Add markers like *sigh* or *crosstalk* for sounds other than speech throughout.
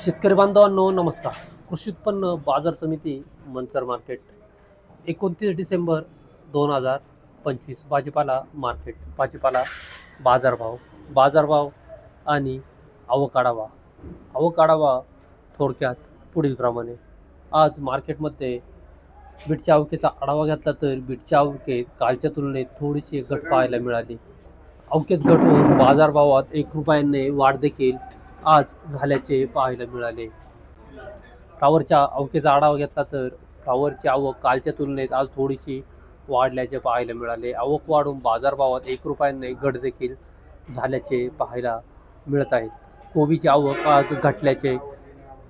शेतकरी बांधवांनो नमस्कार. कृषी उत्पन्न बाजार समिती मंचर मार्केट. एकोणतीस डिसेंबर दोन हजार पंचवीस भाजीपाला मार्केट भाजीपाला बाजारभाव बाजारभाव आणि आवक आढावा थोडक्यात पुढील थोडक्यात पुढीलप्रमाणे आज मार्केटमध्ये बीटच्या आवकेचा आढावा घेतला तर बीटच्या अवकेत कालच्या तुलनेत थोडीशी घट पाहायला मिळाली. अवकेत घट होऊन बाजारभावात एक रुपयांनी वाढ देखील आज झाल्याचे पाहायला मिळाले. फ्लावरच्या अवकेचा आढावा घेतला तर फ्लावरची आवक कालच्या तुलनेत आज थोडीशी वाढल्याचे पाहायला मिळाले. आवक वाढून बाजारभावात एक रुपयांनी घट देखील झाल्याचे पाहायला मिळत आहेत. कोबीची आवक आज घटल्याचे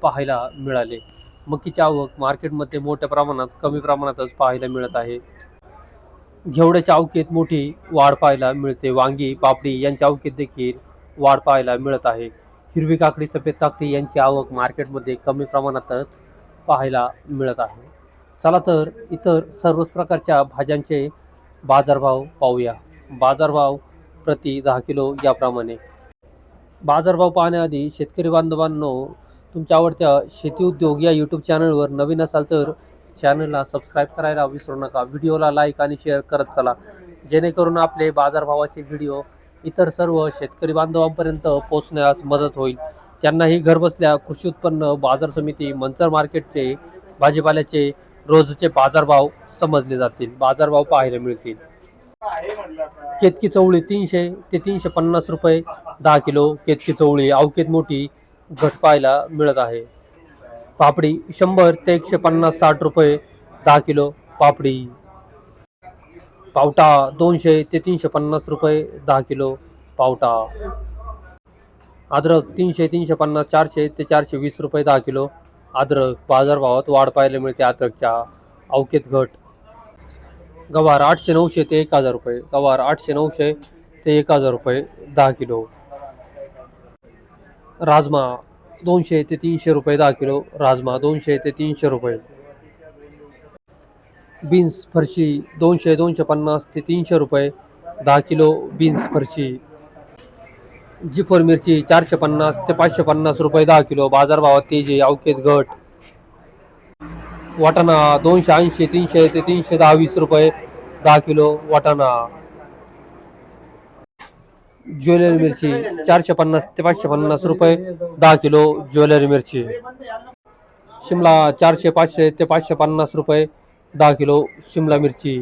पाहायला मिळाले. मकीची आवक मार्केटमध्ये मोठ्या प्रमाणात कमी प्रमाणातच पाहायला मिळत आहे. घेवड्याच्या अवकेत मोठी वाढ पाहायला मिळते वांगी पापडी यांच्या अवकेत देखील वाढ पाहायला मिळत आहे. हिरवी काकडी सफेद काकडी यांची आवक मार्केटमध्ये कमी प्रमाणातच पाहायला मिळत आहे. चला तर इतर सर्वच प्रकारच्या भाज्यांचे बाजारभाव पाहूया. बाजारभाव प्रति दहा किलो याप्रमाणे. बाजारभाव पाहण्याआधी शेतकरी बांधवांनो तुमच्या आवडत्या शेती उद्योग या यूट्यूब चॅनलवर नवीन असाल तर चॅनलला सबस्क्राईब करायला विसरू नका. व्हिडिओला लाईक आणि शेअर करत चला. जेणेकरून आपले बाजारभावाचे व्हिडिओ इतर सर्व शेतकरी बांधवांपर्यंत पोहोचण्यास मदत होईल. त्यांनाही घरबसल्या कृषी उत्पन्न बाजार समिती मंचर मार्केटचे भाजीपाल्याचे रोजचे बाजारभाव समजले जातील. बाजारभाव पाहायला मिळतील. केतकी चवळी तीनशे ते तीनशे पन्नास रुपये दहा किलो केतकी चवळी अवकेत मोठी घट पाहायला मिळत आहे. पापडी शंभर ते एकशे पन्नास साठ रुपये दहा किलो पापडी पावटा दोनशे ते तीनशे पन्नास रुपये दहा किलो पावटा. अद्रक तीनशे तीनशे पन्नास चारशे ते चारशे वीस रुपये दहा किलो. अद्रक बाजारभावात वाढ पाहायला मिळते अद्रकच्या अवकेत घट. गवार आठशे नऊशे ते एक हजार रुपये. गवार आठशे नऊशे ते एक हजार रुपये दहा किलो. राजमा दोनशे ते तीनशे रुपये दहा किलो. राजमा दोनशे ते तीनशे रुपये. बीन्स फरशी दोनशे दोनशे पन्नास ते तीनशे रुपये दहा किलो बीन्स फरशी. जिफर मिरची चारशे पन्नास ते पाचशे पन्नास रुपये दहा किलो. बाजारभावात तेजी अवकेत घट. वाटाणा दोनशे ऐंशी तीनशे ते तीनशे दहा वीस रुपये दहा किलो वाटाणा. ज्वेलरी मिरची चारशे पन्नास ते पाचशे पन्नास रुपये दहा किलो ज्वेलरी मिरची. शिमला चारशे पाचशे ते पाचशे पन्नास रुपये दहा किलो शिमला मिरची.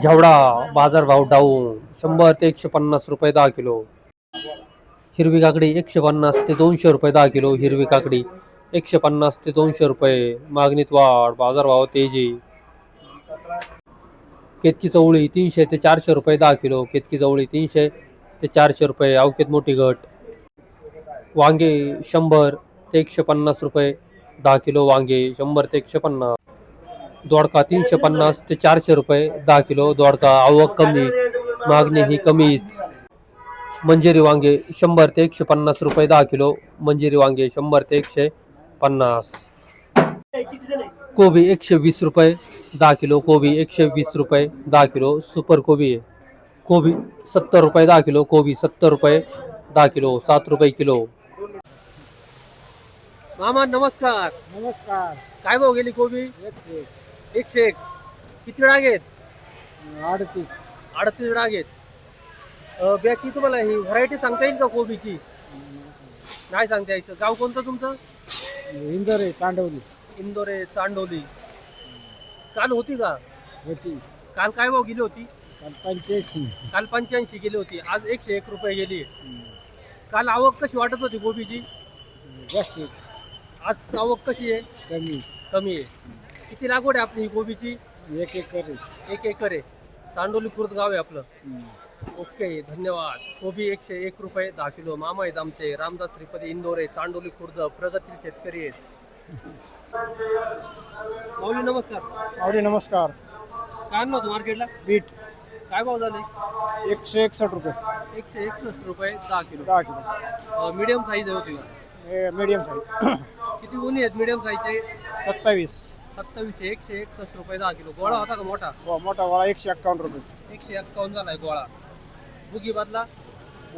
घेवडा बाजारभाव डाऊन. शंभर ते एकशे पन्नास रुपये दहा किलो. हिरवी काकडी एकशे पन्नास ते दोनशे रुपये दहा किलो. हिरवी काकडी एकशे पन्नास ते दोनशे रुपये. मागणीत वाढ बाजारभाव तेजी. केतकी चवळी तीनशे ते चारशे रुपये दहा किलो. केतकी चवळी तीनशे ते चारशे रुपये. अवकेत मोठी घट. वांगे शंभर ते एकशे पन्नास रुपये. दहा किलो वांगे, शंभर ते एकशे पन्नास दोडका तीनशे पन्नास ते चारशे रुपये, दहा किलो दोडका आवक कमी, मागणी ही कमीच. मंजिरी वांगे, शंभर ते एकशे पन्नास रुपये, दहा किलो. मंजिरी वांगे, शंभर ते एकशे पन्नास कोबी एकशे वीस रुपये, दहा किलो कोबी एकशे वीस रुपये, दहा किलो सुपर कोबी. कोबी सत्तर रुपये, दहा किलो कोबी सत्तर रुपये, दहा किलो सात रुपये किलो. मामा नमस्कार. नमस्कार. काय भाव गेली कोबी? एकशे एकशे एक किती डाग आहेत? अडतीस. अडतीस डाग आहेत. तुम्हाला ही व्हरायटी सांगता येईल का कोबीची? नाही सांगता यायचं. गाव कोणतं तुमचं? इंदोरे तांडवली इंदोरे चांडोली. काल होती का? होती. काल काय भाव गेली होती? काल पंच्याऐंशी. काल पंच्याऐंशी गेली होती. आज एकशे एक रुपये गेली काल आवक कशी वाटत होती कोबीची? जास्तीत आज आवक कशी आहे? कमी. कमी आहे. किती लागवड आहे आपली ही कोबीची एक एकर आहे. एक एकर आहे. चांडोली खुर्द गाव आहे आपलं. हम्म. ओके धन्यवाद. कोबी एकशे एक रुपये दहा किलो. मामा आहेत आमचे. रामदास श्रीपती इंदोरे चांडोली खुर्द प्रगतील शेतकरी आहेत. माऊली नमस्कार. आवडी नमस्कार. काय आणलं होतं मार्केटला? बीट. काय भाव झाले? एकशे एकसष्ट रुपये. एकशे एकसष्ट रुपये दहा किलो. दहा किलो. मीडियम साईज होती का हे मीडियम साईज किती उन्ही आहेत मीडियम साईजचे सत्तावीस. सत्तावीसशे एकशे एकसष्ट रुपये दहा किलो. गोळा होता का मोठा? व मोठा वाळा एकशे एक्कावन्न रुपये. एकशे एक्कावन्न झालाय गोळा. बुगी बदला?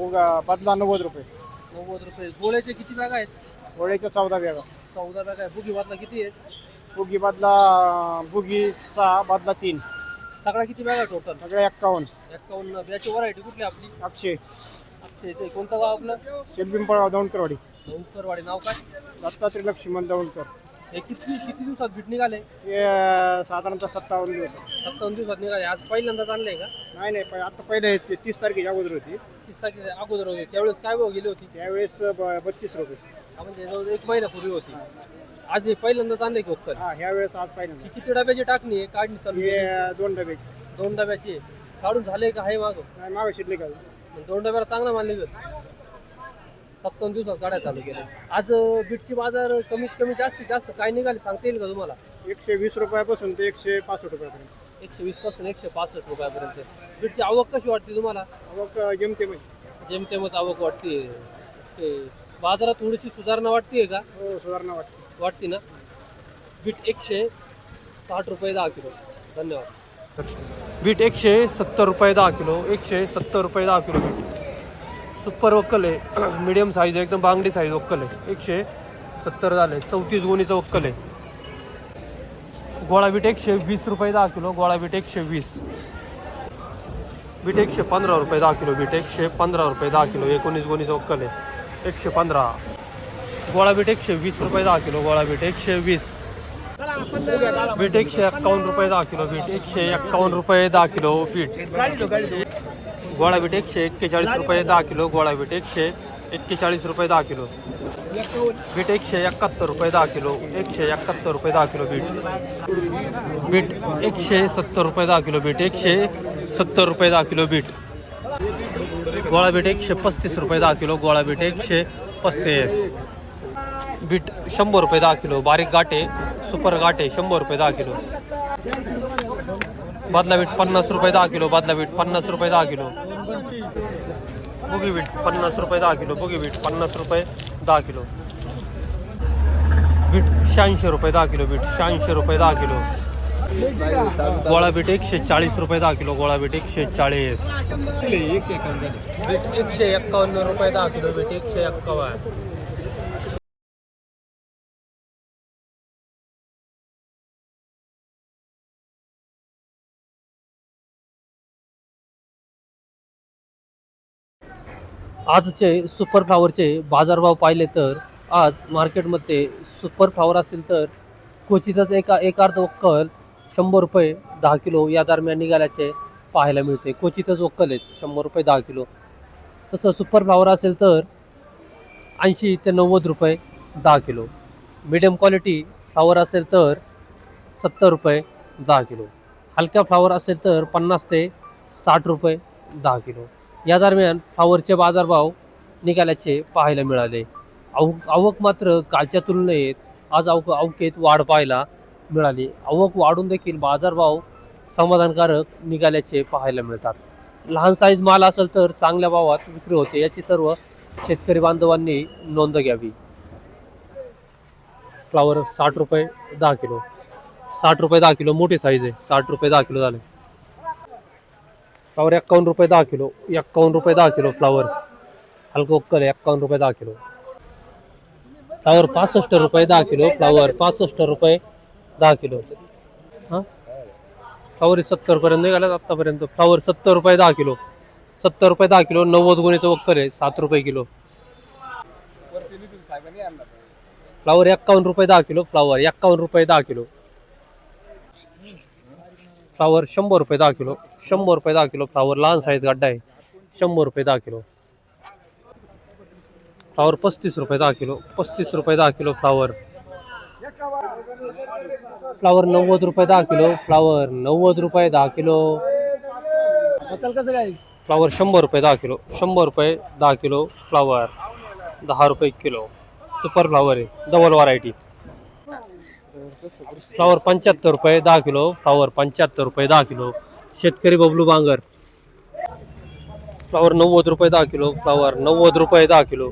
उगा बदला नव्वद रुपये. नव्वद रुपये. गोळ्याचे किती बॅग आहेत? गोळ्याच्या चौदा बॅगा चौदा बॅग आहे बुगी वाटला किती आहेत? बुगी बदला बुगी सहा बदला तीन. सगळ्या किती बॅग आहे टोटल सगळे एक्कावन्न. एक्कावन्न. याची व्हरायटी कुठली आपली? अक्षय. अक्षयचं कोणतं गाव आपलं? शेलबिंपळगाव दौंडकरवाडी. दौंडकरवाडी. नाव काय? दत्तात्रय लक्ष्मण दौंडकर. हे किती किती दिवसात भेट निघाले? हे साधारणतः सत्तावन्न दिवस. सत्तावन्न दिवसात निघाले. आज पहिल्यांदाच आणले का? नाही नाही पण आता पहिले ते तीस तारखेच्या अगोदर होती. तीस तारखे अगोदर होते. त्यावेळेस काय भाव गेली होती? त्यावेळेस ब- बत्तीस रुपये. हा म्हणजे जवळ एक महिन्यापूर्वी होती. आज हे पहिल्यांदाच आणले की ओक्कल हा ह्या वेळेस आज ही पहिल्यांदा किती डब्याची टाकणी आहे? काढणी चालू आहे? हे दोन डबे. दोन डब्याची. आहे. काढून झाले का? आहे मागं? नाही मागे शिरले का दोन डब्याला चांगला माल निघत सत्तावन्न दिवसात गाड्या चालू केल्या आज बीटची बाजार कमीत कमी जास्तीत जास्त काय निघाले सांगता येईल का तुम्हाला? एकशे वीस रुपयापासून ते एकशे पासष्ट रुपयापर्यंत. एकशे वीसपासून एकशे पासष्ट रुपयापर्यंत. बीटची आवक कशी वाटते तुम्हाला? मग जेमते म्हणजे जेमतेमच आवक वाटते. ते बाजारात थोडीशी सुधारणा वाटते का? हो सुधारणा वाटते. वाटते ना? बीट एकशे साठ रुपये दहा किलो. धन्यवाद. बीट एकशे सत्तर रुपये दहा किलो एकशे सत्तर रुपये दहा किलो बीट सुपर वक्कल आहे. *clears throat* मिडियम साईज एकदम बांगडी साईज वक्कल आहे. एकशे सत्तर झाले. चौतीस गुणीचं वक्कल आहे. गोळा बीट एकशे वीस रुपये दहा किलो गोळा बीट एकशे वीस. बीट एकशे पंधरा रुपये दहा किलो बीट एकशे पंधरा रुपये दहा किलो एकोणीस गुणीचं वक्कल आहे. एकशे पंधरा. गोळा बीट एकशे वीस रुपये दहा किलो गोळा बीट एकशे वीस. बीट एकशे एक्कावन्न रुपये दहा किलो बीट एकशे एक्कावन्न रुपये दहा किलो बीट गोळा बीट एकशे एक्केचाळीस रुपये दहा किलो गोळा बीट एकशे एक्केचाळीस रुपये दहा किलो. बीट एकशे एकाहत्तर रुपये दहा किलो एकशे एकाहत्तर रुपये दहा किलो बीट बीट एकशे सत्तर रुपये दहा किलो बीट एकशे सत्तर रुपये दहा किलो बीट गोळा बीट एकशे पस्तीस रुपये दहा किलो गोळा बीट एकशे पस्तीस. बीट शंभर रुपये दहा किलो बारीक गाठे सुपर गाठे शंभर रुपये दहा किलो बादला बीट पन्नास रुपये दहा किलो बादला बीट पन्नास रुपये दहा किलो बुगी बीट पन्नास रुपये दहा किलो बुगी बीट पन्नास रुपये दहा किलो बीट शहाऐंशी रुपये दहा किलो बीट शहाऐंशी रुपये दहा किलो गोळा बीट एकशे चाळीस रुपये दहा किलो गोळा बीट एकशे चाळीस एकशे एक्कावन्न रुपये दहा किलो बीट एकशे एक्कावन्न आजचे सुपर फ्लावरचे बाजारभाव पाहिले तर आज मार्केटमध्ये सुपर फ्लावर असेल तर क्वचितच एका एकार्ध वक्कल शंभर रुपये दहा किलो या दरम्यान निघाल्याचे पाहायला मिळते. क्वचितच वक्कल आहेत शंभर रुपये दहा किलो. तसं सुपर फ्लावर असेल तर ऐंशी ते नव्वद रुपये दहा किलो. मिडियम क्वालिटी फ्लावर असेल तर सत्तर रुपये दहा किलो. हलक्या फ्लावर असेल तर पन्नास ते साठ रुपये दहा किलो. या दरम्यान फ्लावरचे बाजारभाव निघाल्याचे पाहायला मिळाले. आवक आवक मात्र कालच्या तुलनेत आज आवक अवकेत वाढ पाहायला मिळाली. आवक वाढून देखील बाजारभाव समाधानकारक निघाल्याचे पाहायला मिळतात. लहान साईज माल असेल तर चांगल्या भावात विक्री होते याची सर्व शेतकरी बांधवांनी नोंद घ्यावी. फ्लावर साठ रुपये दहा किलो. साठ रुपये दहा किलो मोठी साईज आहे. साठ रुपये दहा किलो झाले. फ्लावर एक्कावन्न रुपये दहा किलो एक्कावन्न रुपये दहा किलो फ्लावर. हलकोक्कल आहे एक्कावन्न रुपये दहा किलो. फ्लावर पासष्ट रुपये दहा किलो फ्लावर पासष्ट रुपये दहा किलो. हां? फ्लावर सत्तर पर्यंत निघाल्यात आत्तापर्यंत फ्लावर सत्तर रुपये दहा किलो. सत्तर रुपये दहा किलो नव्वद गुणीचं वक्कर आहे सात रुपये किलो. फ्लावर एक्कावन्न रुपये दहा किलो फ्लावर एक्कावन्न रुपये दहा किलो. फ्लावर शंभर रुपये दहा किलो शंभर रुपये दहा किलो फ्लावर लहान साईज गड्डा आहे. शंभर रुपये दहा किलो. फ्लावर पस्तीस रुपये दहा किलो पस्तीस रुपये दहा किलो फ्लावर. फ्लावर नव्वद रुपये दहा किलो फ्लावर नव्वद रुपये दहा किलो. कसं काय? फ्लावर शंभर रुपये दहा किलो शंभर रुपये दहा किलो फ्लावर दहा रुपये किलो. सुपर फ्लावर आहे डबल व्हरायटी फ्लावर पंच्याहत्तर रुपये दहा किलो. फ्लावर पंच्याहत्तर रुपये दहा किलो. शेतकरी बबलू बांगर. फ्लावर नव्वद रुपये दहा किलो. फ्लावर नव्वद रुपये दहा किलो.